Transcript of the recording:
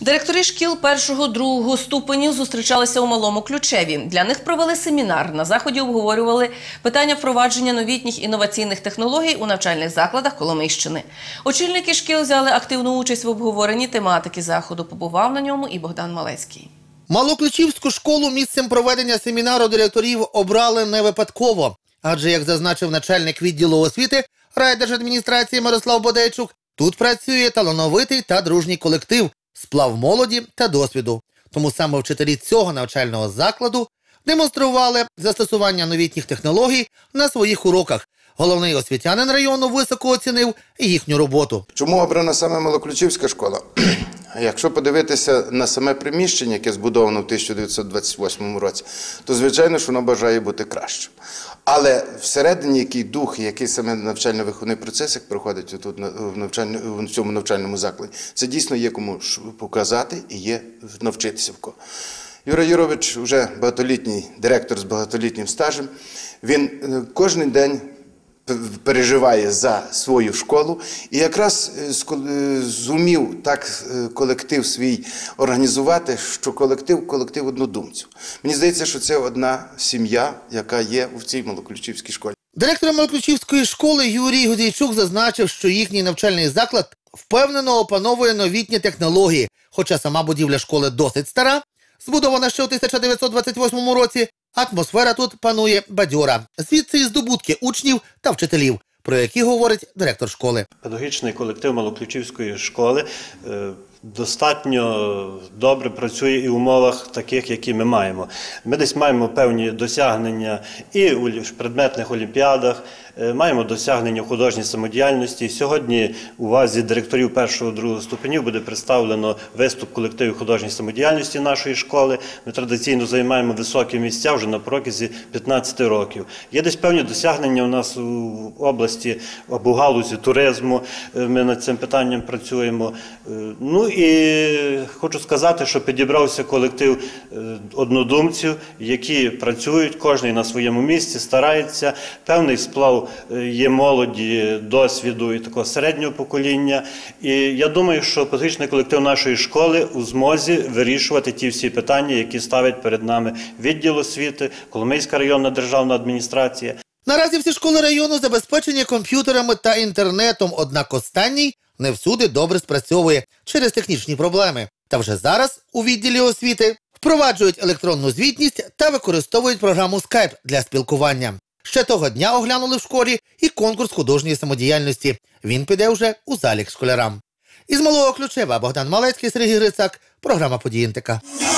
Директори шкіл першого другого ступенів зустрічалися у малому ключеві. Для них провели семінар. На заході обговорювали питання впровадження новітніх інноваційних технологій у навчальних закладах Коломийщини. Очільники шкіл взяли активну участь в обговоренні тематики заходу. Побував на ньому і Богдан Малецький. Малоключівську школу місцем проведення семінару директорів обрали не випадково, адже, як зазначив начальник відділу освіти райдержадміністрації Мирослав Бодейчук, тут працює талановитий та дружній колектив, сплав молоді та досвіду. Тому саме вчителі цього навчального закладу демонстрували застосування новітніх технологій на своїх уроках. Головний освітянин району високо оцінив їхню роботу. Чому обрана саме Малоключівська школа? Якщо подивитися на саме приміщення, яке збудовано в 1928 році, то звичайно ж воно бажає бути кращим. Але всередині який дух, який саме навчально-виховний процес, як проходить тут в, в цьому навчальному закладі, це дійсно є кому показати і є навчитися в кого. Юра Юрович вже багатолітній директор з багатолітнім стажем. Він е, кожен день переживає за свою школу і якраз е, е, зумів так е, колектив свій організувати, що колектив колектив однодумців. Мені здається, що це одна сім'я, яка є в цій Малоключівській школі. Директор Малоключівської школи Юрій Гудійчук зазначив, що їхній навчальний заклад впевнено опановує новітні технології, хоча сама будівля школи досить стара, збудована ще у 1928 році. Атмосфера тут панує бадьора. Звідси і здобутки учнів та вчителів, про які говорить директор школи. Педагогічний колектив Малоключівської школи е, достатньо добре працює і в умовах таких, які ми маємо. Ми десь маємо певні досягнення і у предметних олімпіадах, е, маємо досягнення в художній самодіяльності. Сьогодні у увазі директорів першого другого ступенів буде представлено виступ колективів художньої самодіяльності нашої школи. Ми традиційно займаємо високі місця вже на протязі 15 років. Є десь певні досягнення у нас у області або галузі туризму. Е, Ми над цим питанням працюємо. Е, Ну і хочу сказати, що підібрався колектив е, однодумців, які працюють, кожен на своєму місці, старається. Певний сплав е, є молоді, досвіду і такого середнього покоління. І я думаю, що педагогічний колектив нашої школи у змозі вирішувати ті всі питання, які ставить перед нами відділ освіти, Коломийська районна державна адміністрація. Наразі всі школи району забезпечені комп'ютерами та інтернетом, однак останній не всюди добре спрацьовує через технічні проблеми. Та вже зараз у відділі освіти впроваджують електронну звітність та використовують програму Skype для спілкування. Ще того дня оглянули в школі і конкурс художньої самодіяльності. Він піде вже у залік школярам. Із малого ключева Богдан Малецький, Сергій Грицак, програма. Нові